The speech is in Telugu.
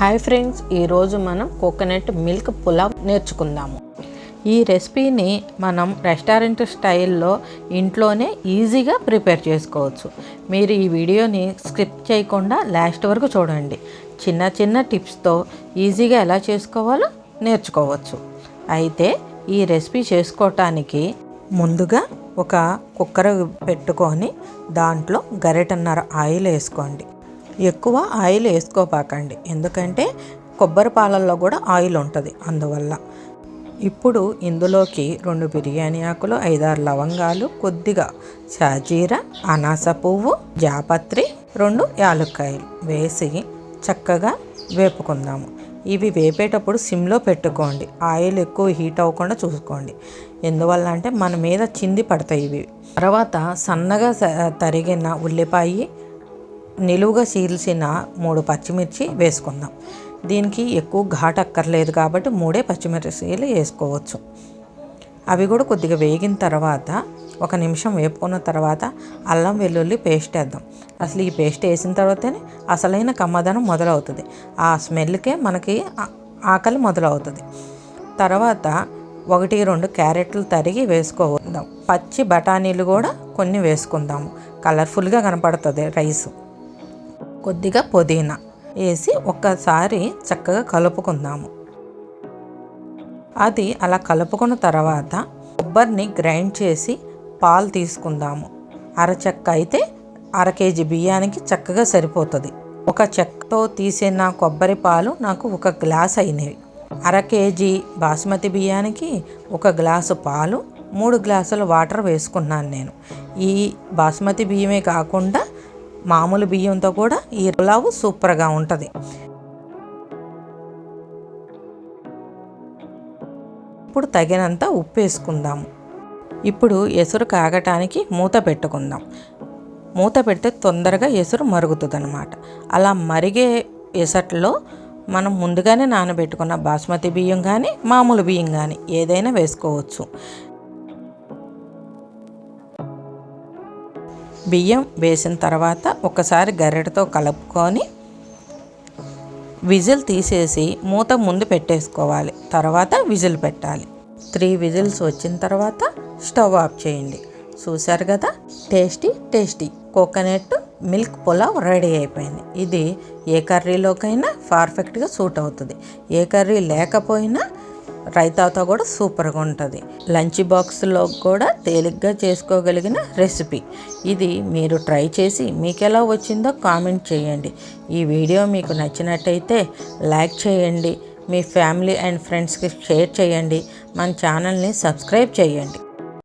హాయ్ ఫ్రెండ్స్ ఈరోజు మనం కోకోనట్ మిల్క్ పులావ్ నేర్చుకుందాము. ఈ రెసిపీని మనం రెస్టారెంట్ స్టైల్లో ఇంట్లోనే ఈజీగా ప్రిపేర్ చేసుకోవచ్చు. మీరు ఈ వీడియోని స్కిప్ చేయకుండా లాస్ట్ వరకు చూడండి. చిన్న చిన్న టిప్స్తో ఈజీగా ఎలా చేసుకోవాలో నేర్చుకోవచ్చు. అయితే ఈ రెసిపీ చేసుకోవటానికి ముందుగా ఒక కుక్కర్ పెట్టుకొని దాంట్లో గరిటన్నర ఆయిల్ వేసుకోండి. ఎక్కువ ఆయిల్ వేసుకోపాకండి ఎందుకంటే కొబ్బరి పాలల్లో కూడా ఆయిల్ ఉంటుంది అందువల్ల. ఇప్పుడు ఇందులోకి రెండు బిర్యానీ ఆకులు ఐదారు లవంగాలు కొద్దిగా షాజీరా అనాస పువ్వు జాపత్రి రెండు యాలక్కాయలు వేసి చక్కగా వేపుకుందాము. ఇవి వేపేటప్పుడు సిమ్లో పెట్టుకోండి. ఆయిల్ ఎక్కువ హీట్ అవ్వకుండా చూసుకోండి. ఎందువల్ల అంటే మన మీద చింది పడతాయి ఇవి. తర్వాత సన్నగా తరిగిన ఉల్లిపాయ నిలువుగా చీల్చిన మూడు పచ్చిమిర్చి వేసుకుందాం. దీనికి ఎక్కువ ఘాట్ అక్కర్లేదు కాబట్టి మూడే పచ్చిమిర్చిలు వేసుకోవచ్చు. అవి కూడా కొద్దిగా వేగిన తర్వాత ఒక నిమిషం వేపుకున్న తర్వాత అల్లం వెల్లుల్లి పేస్ట్ వేద్దాం. అసలు ఈ పేస్ట్ వేసిన తర్వాతనే అసలైన కమ్మదనం మొదలవుతుంది. ఆ స్మెల్కే మనకి ఆకలి మొదలవుతుంది. తర్వాత ఒకటి రెండు క్యారెట్లు తరిగి వేసుకోవద్దాం. పచ్చి బఠానీలు కూడా కొన్ని వేసుకుందాము. కలర్ఫుల్గా కనపడుతుంది రైస్. కొద్దిగా పుదీనా వేసి ఒక్కసారి చక్కగా కలుపుకుందాము. అది అలా కలుపుకున్న తర్వాత కొబ్బరిని గ్రైండ్ చేసి పాలు తీసుకుందాము. అరచెక్క అయితే అర కేజీ బియ్యానికి చక్కగా సరిపోతుంది. ఒక చెక్కతో తీసిన కొబ్బరి పాలు నాకు ఒక గ్లాస్ అయినవి. అర కేజీ బాస్మతి బియ్యానికి ఒక గ్లాసు పాలు మూడు గ్లాసుల వాటర్ వేసుకున్నాను నేను. ఈ బాస్మతి బియ్యమే కాకుండా మామూలు బియ్యంతో కూడా ఈ పులావు సూపర్గా ఉంటుంది. ఇప్పుడు తగినంత ఉప్పు వేసుకుందాము ఇప్పుడు ఎసురు కాగటానికి మూత పెట్టుకుందాం. మూత పెడితే తొందరగా ఎసురు మరుగుతుంది అనమాట అలా మరిగే ఎసట్లో మనం ముందుగానే నానబెట్టుకున్న బాస్మతి బియ్యం కానీ మామూలు బియ్యం కానీ ఏదైనా వేసుకోవచ్చు. బియ్యం వేసిన తర్వాత ఒకసారి గరిటతో కలుపుకొని విజిల్ తీసేసి మూత ముందు పెట్టేసుకోవాలి. తర్వాత విజిల్ పెట్టాలి. త్రీ విజిల్స్ వచ్చిన తర్వాత స్టవ్ ఆఫ్ చేయండి. చూశారు కదా? Tasty tasty. Coconut milk pulao ready అయిపోయింది. ఇది ఏ కర్రీలోకైనా పర్ఫెక్ట్గా సూట్ అవుతుంది. ఏ కర్రీ లేకపోయినా రైతాతో కూడా సూపర్గా ఉంటుంది. లంచ్ బాక్స్లో కూడా తేలిగ్గా చేసుకోగలిగిన రెసిపీ. ఇది మీరు ట్రై చేసి మీకు ఎలా వచ్చిందో కామెంట్ చేయండి. ఈ వీడియో మీకు నచ్చినట్టయితే లైక్ చేయండి. మీ ఫ్యామిలీ అండ్ ఫ్రెండ్స్కి షేర్ చేయండి. మన ఛానల్ని సబ్స్క్రైబ్ చేయండి.